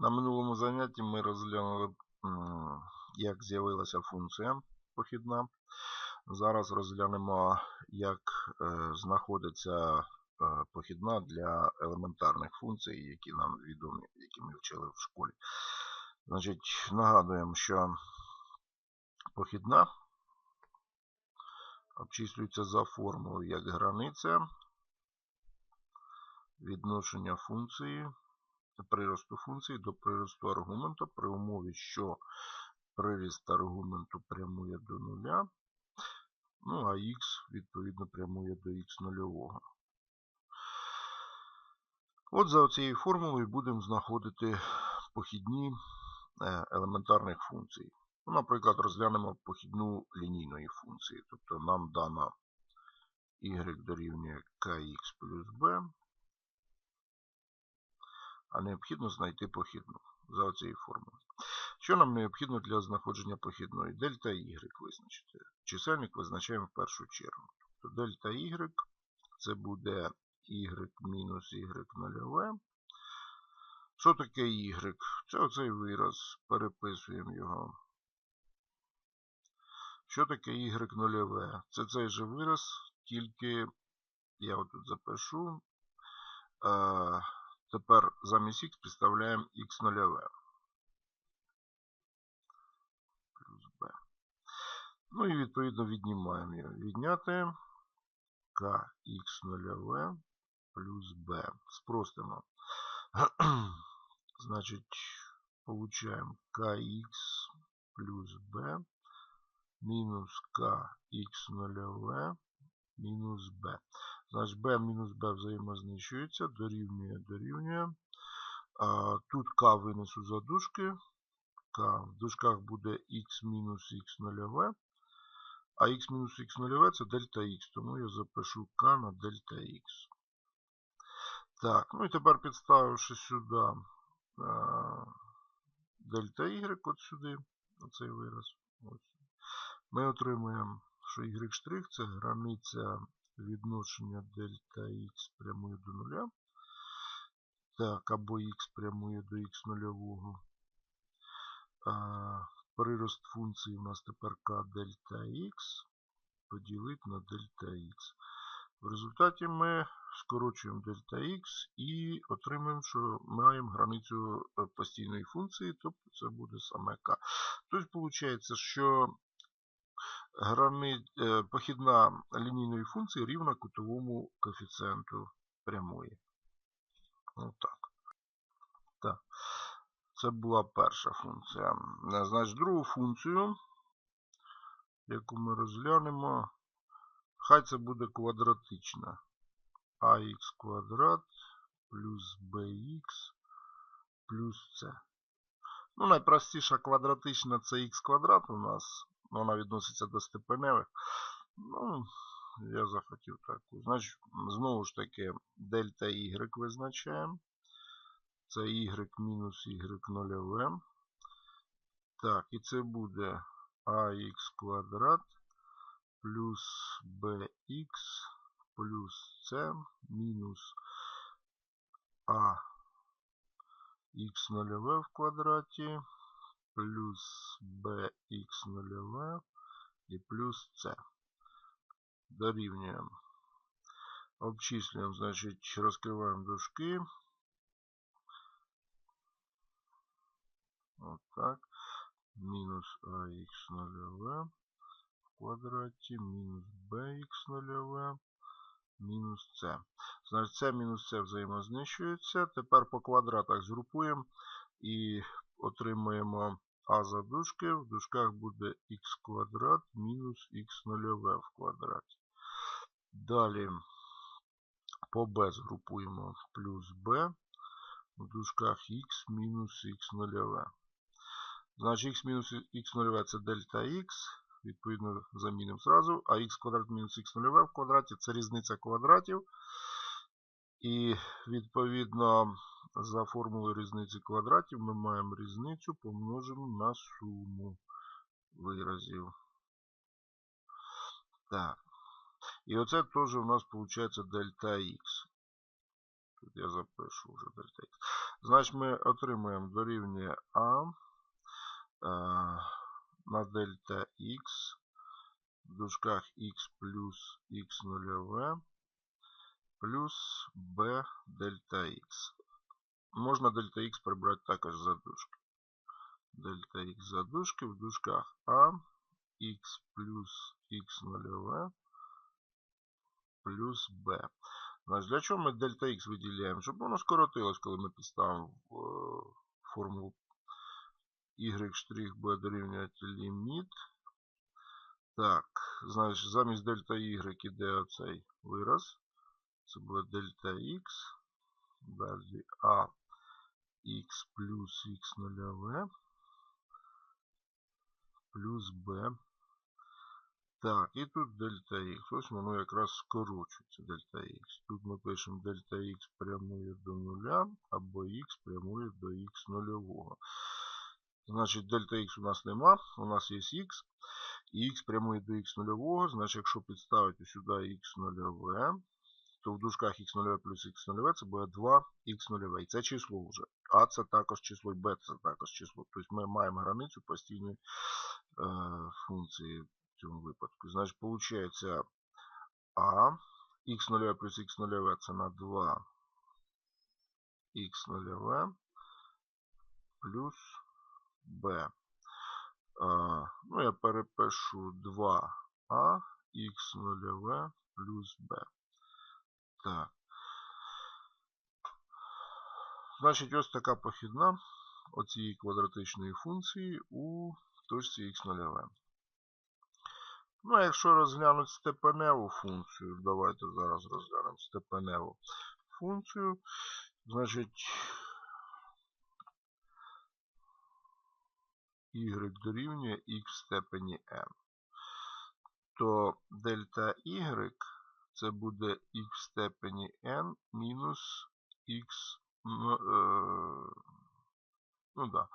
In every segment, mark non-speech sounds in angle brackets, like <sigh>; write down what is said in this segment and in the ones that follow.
На минулому занятті ми розглянули, як з'явилася функція похідна. Зараз розглянемо, як е, знаходиться е, похідна для елементарних функцій, які нам відомі, які ми вчили в школі. Значить, нагадуємо, що похідна обчислюється за формулою як границя відношення функції приросту функції до приросту аргументу при умові, що приріст аргументу прямує до нуля, ну а х відповідно прямує до х нульового. От за цією формулою будемо знаходити похідні е, елементарних функцій. Ну, Наприклад, розглянемо похідну лінійної функції. Тобто нам дана y дорівнює kx плюс b, а необхідно знайти похідну за цією формулою. Що нам необхідно для знаходження похідної? Дельта y визначити. Чисельник визначаємо в першу чергу. Тобто дельта y це буде y мінус y нульове. Що таке y? Це оцей вираз. Переписуємо його. Що таке y нульове? Це цей же вираз, тільки я отут запишу. Тепер замість х підставляємо х нульове. Плюс b. Ну і відповідно віднімаємо його. Відняти kx нульове плюс b. Спростимо. <clears throat> Значить, получаємо kx плюс b мінус kx нульове мінус b. Значить, b мінус b взаємознищується, дорівнює, дорівнює. А, Тут k винесу за дужки. К в дужках буде x мінус x нульове. А x мінус x нульове це дельта x, тому я запишу k на дельта x. Так, ну і тепер підставивши сюди а, дельта y, от сюди, оцей вираз, ось, ми отримуємо, що y' це границя відношення дельта х прямує до нуля. Так, або х прямує до х нульового. Прирост функції у нас тепер k дельта х поділити на дельта х. В результаті ми скорочуємо дельта х і отримуємо, що маємо границю е, постійної функції, тобто це буде саме k. Тобто, виходить, що похідна лінійної функції рівна кутовому коефіцієнту прямої. Отак. Так. Це була перша функція. Е, значить, другу функцію, яку ми розглянемо, хай це буде квадратична. ax квадрат плюс bx плюс c. Ну, найпростіша квадратична це х квадрат у нас вона відноситься до степеневих. Ну, я захотів таку. Значить, знову ж таки, дельта y визначаємо. Це y мінус y нульове. Так, і це буде ax квадрат плюс bx плюс c мінус х нульове в квадраті плюс bx нульове і плюс c. Дорівнюємо. Обчислюємо, значить, розкриваємо дужки. Отак. Мінус ax нульове в квадраті, мінус bx нульове, мінус c. Значить, це мінус c взаємознищується. Тепер по квадратах згрупуємо і отримуємо а за дужки, в дужках буде х квадрат мінус х нульове в квадраті. Далі по b згрупуємо плюс b, в дужках х мінус х нульове. Значить, х мінус х нульове це дельта х, відповідно, замінимо зразу, а х квадрат мінус х нульове в квадраті це різниця квадратів. І відповідно за формулою різниці квадратів ми маємо різницю помножену на суму виразів. Так. І оце теж у нас виходить дельта х. Тут я запишу вже дельта х. Значить, ми отримуємо дорівнює А е, на дельта х в дужках х плюс х нульове плюс b дельта х. Можна дельта х прибрати також за дужки. Дельта х за дужки в дужках А х плюс х нульове плюс b. Значить, для чого ми дельта х виділяємо? Щоб воно скоротилось, коли ми підставимо е, формулу y' дорівнювати ліміт. Так, значить, замість дельта y іде оцей вираз. Це буде дельта х. Далі а х плюс х нульове плюс b. Так, і тут дельта х. Ось воно якраз скорочується дельта х. Тут ми пишемо дельта х прямує до нуля, або х прямує до х нульового. Значить, дельта х у нас нема, у нас є х. І х прямує до х нульового, значить, якщо підставити сюди х нульове, то в дужках х0 плюс х0 це буде 2 х0. І це число вже. А це також число, і Б це також число. Тобто ми маємо границю постійної е, функції в цьому випадку. Значить, виходить А х0 плюс х0 це на 2 х0 плюс b. А, ну, я перепишу 2а х0 плюс b. Так. Значить, ось така похідна оцієї квадратичної функції у точці х0. Ну, а якщо розглянути степеневу функцію, давайте зараз розглянемо степеневу функцію. Значить, y дорівнює x в степені n. То дельта y це буде x в степені n мінус. Ну, е, ну да.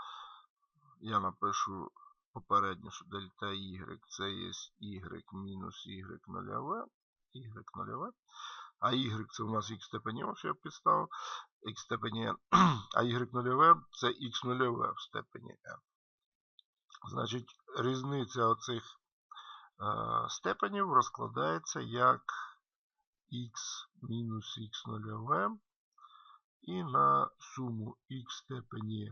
Я напишу попередньо, що дельта y це є y мінус y нульове, y нульове. А y це у нас x степені, ось я підставив, x степені n. А y нульове це x нульове в степені n. Значить, різниця оцих е, степенів розкладається як х мінус х нульове. І на суму х степені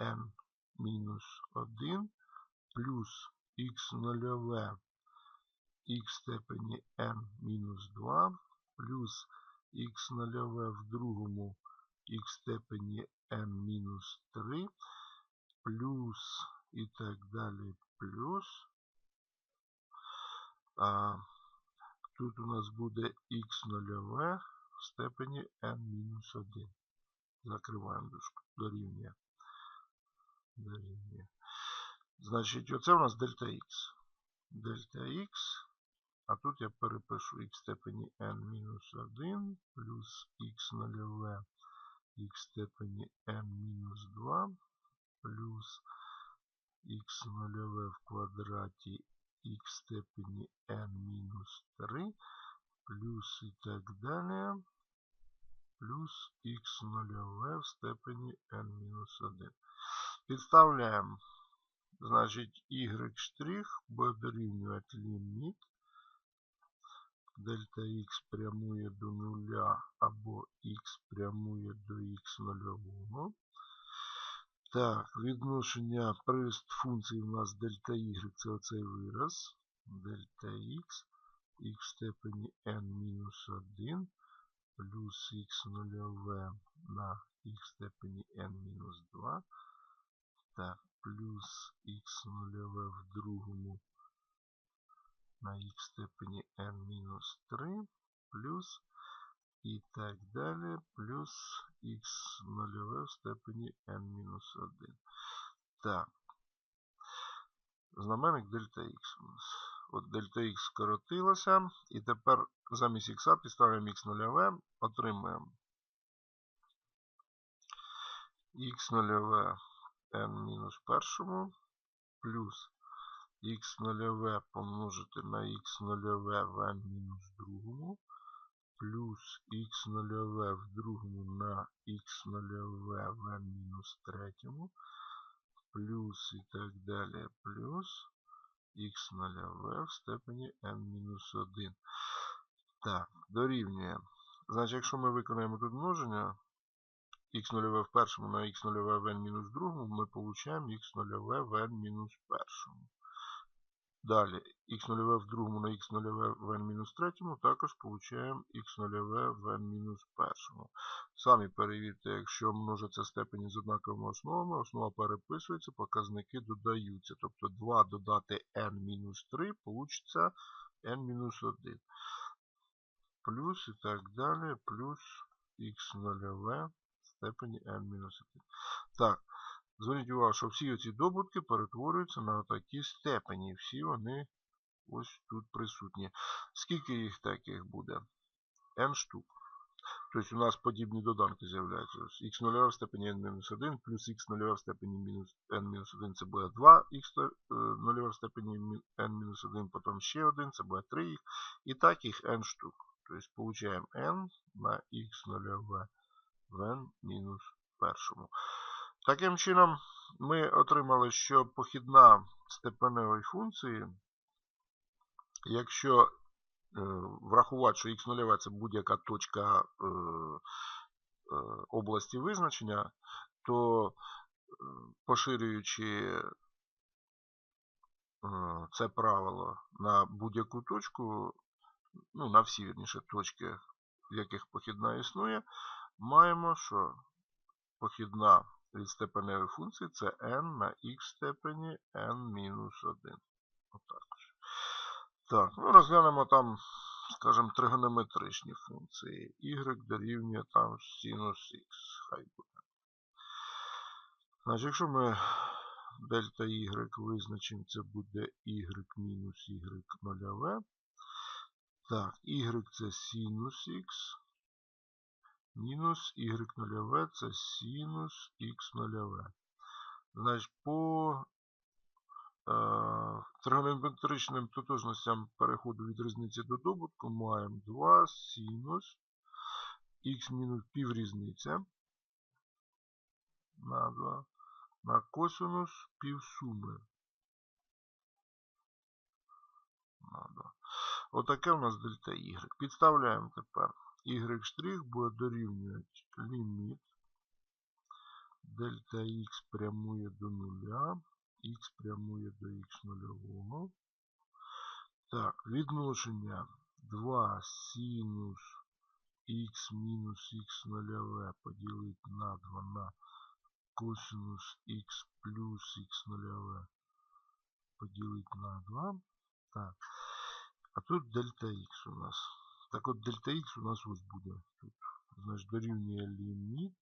n мінус 1 плюс х нульове х степені n мінус 2 плюс х нульове в другому х степені n мінус 3 плюс і так далі плюс Тут у нас буде х нульове в степені n-1. Закриваємо дужку. Дорівнює. Дорівнює. Значить, оце у нас дельта х. Дельта х. А тут я перепишу х в степені n-1 плюс х нульове х в степені n-2 плюс х нульове в квадраті х в степені n-3 плюс і так далі, плюс х нульове в степені n-1. Підставляємо, значить, y' буде дорівнювати ліміт. Дельта х прямує до нуля або х прямує до х нульового. Так, відношення прирост функції у нас дельта y це оцей вираз. Дельта х, х в степені n-1 плюс х нульове на х в степені n-2. Так, плюс х нульове в другому на х в степені n-3 плюс і так далі, плюс х нульове в степені n-1. Так. Знаменник дельта х у нас. От дельта х скоротилося. І тепер замість х підставимо х нульове, отримуємо х нульове n-1 плюс х нульове помножити на х нульове в n-2 плюс х нульове в другому на х нульове в мінус третьому, плюс і так далі, плюс х нульове в степені n мінус 1. Так, дорівнює. Значить, якщо ми виконаємо тут множення, х нульове в першому на х нульове в n мінус другому, ми получаємо х нульове в n мінус першому. Далі, х нульове в другому на х нульове в n мінус третьому, також получаємо х нульове в n мінус першому. Самі перевірте, якщо множаться степені з однаковими основами, основа переписується, показники додаються. Тобто 2 додати n-3 получиться n-1. Плюс і так далі, плюс х нульове в степені n-1. Так, Зверніть увагу, що всі ці добутки перетворюються на такі степені. Всі вони ось тут присутні. Скільки їх таких буде? n штук. Тобто у нас подібні доданки з'являються. х 0 в степені n-1 плюс х 0 в степені n-1 це буде 2 х 0 в степені n-1, потім ще один, це буде 3х. І так їх n штук. Тобто получаємо n на х 0 в n-1. Таким чином, ми отримали, що похідна степеневої функції, якщо е, врахувати, що х0 це будь-яка точка е, е, області визначення, то поширюючи це правило на будь-яку точку, ну, на всі вірніше точки, в яких похідна існує, маємо, що похідна від степеневої функції це n на х степені n-1. Отак. Так, ну розглянемо там, скажімо, тригонометричні функції. y дорівнює там синус х. Хай буде. Значить, якщо ми дельта y визначимо, це буде y мінус y нульове. Так, y це синус х. Мінус y нульове це синус х нульове. Значить, по е, тригонометричним тотожностям переходу від різниці до добутку маємо 2 синус х мінус піврізниця на 2 на косинус півсуми. На 2. Отаке у нас дельта y. Підставляємо тепер y' буде дорівнювати ліміт дельта x прямує до нуля, x прямує до x нульового. Так, відношення 2 синус х мінус х нульове поділити на 2 на косинус х плюс х нульове поділити на 2. Так. А тут дельта х у нас. Так от дельта Х у нас ось буде. Тут, значить, дорівнює ліміт.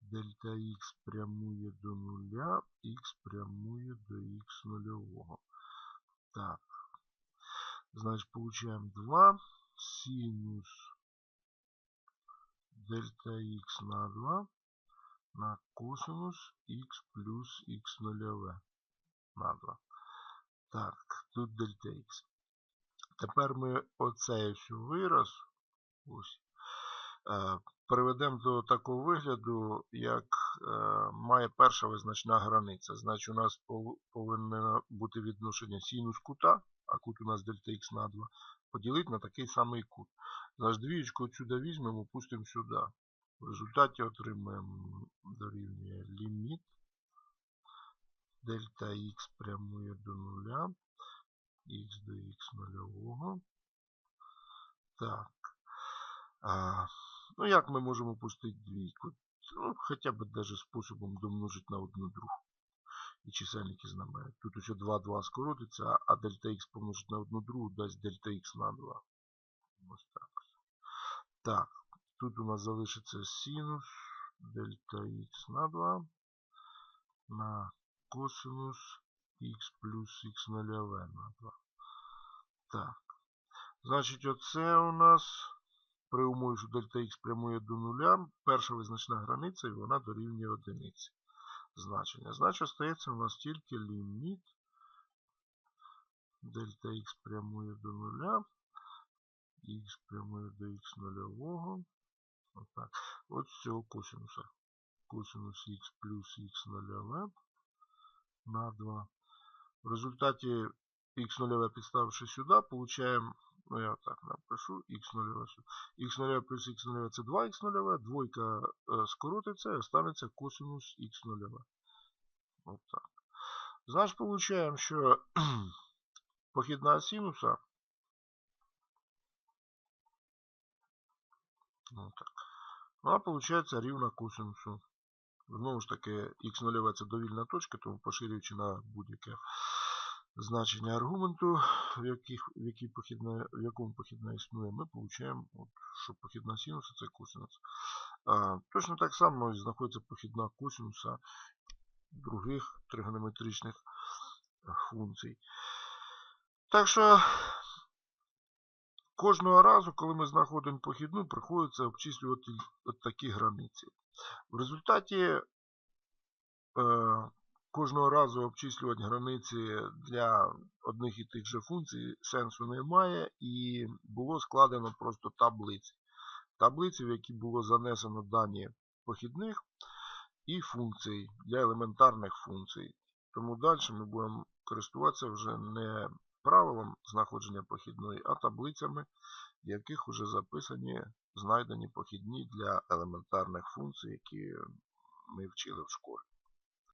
Дельта Х прямує до нуля, Х прямує до Х нульового. Так. Значить, получаємо 2 синус дельта Х на 2 на косинус Х плюс Х нульове на 2. Так, тут дельта Х. Тепер ми оцей вираз е, приведемо до такого вигляду, як е, має перша визначна границя. Значить, у нас повинно бути відношення синус кута, а кут у нас дельта х на 2, поділити на такий самий кут. Значить, двієчку сюди візьмемо, пустимо сюди. В результаті отримаємо дорівнює ліміт. Дельта х прямує до нуля х до х нульового. Так. А, Ну, як ми можемо пустити двійку? Ну, Хоча б даже способом домножити на одну другу. І чисельники знаменник. Тут усе 2, 2 скоротиться, а дельта х помножить на одну другу дасть дельта х на 2. Ось так. Так, тут у нас залишиться синус дельта х на 2 на косинус х плюс х нульове на 2. Так. Значить, оце у нас при умові, що дельта х прямує до нуля, перша визначна границя і вона дорівнює одиниці. Значення. Значить, остається у нас тільки ліміт. Дельта х прямує до нуля. х прямує до х нульового. Отак. От з цього косинуса. Косинус х плюс х нульове на 2. В результаті х нульове підставивши сюди, получаємо, ну я так напишу, х нульове сюди. х нульове плюс х нульове це 2х нульове, двойка е, скоротиться і останеться косинус х нульове. <clears throat> От так. Значить, получаємо, що похідна синуса ну, так, вона виходить рівна косинусу. Знову ж таки, х 0 це довільна точка, тому поширюючи на будь-яке значення аргументу, в, яких, в, якій похідна, в якому похідна існує, ми отримуємо, от, що похідна синуса це косинус. А, точно так само знаходиться похідна косинуса других тригонометричних функцій. Так що кожного разу, коли ми знаходимо похідну, приходиться обчислювати от такі границі. В результаті е, кожного разу обчислювати границі для одних і тих же функцій сенсу немає, і було складено просто таблиці. Таблиці, в які було занесено дані похідних і функцій для елементарних функцій. Тому далі ми будемо користуватися вже не правилом знаходження похідної, а таблицями, яких вже записані знайдені похідні для елементарних функцій, які ми вчили в школі.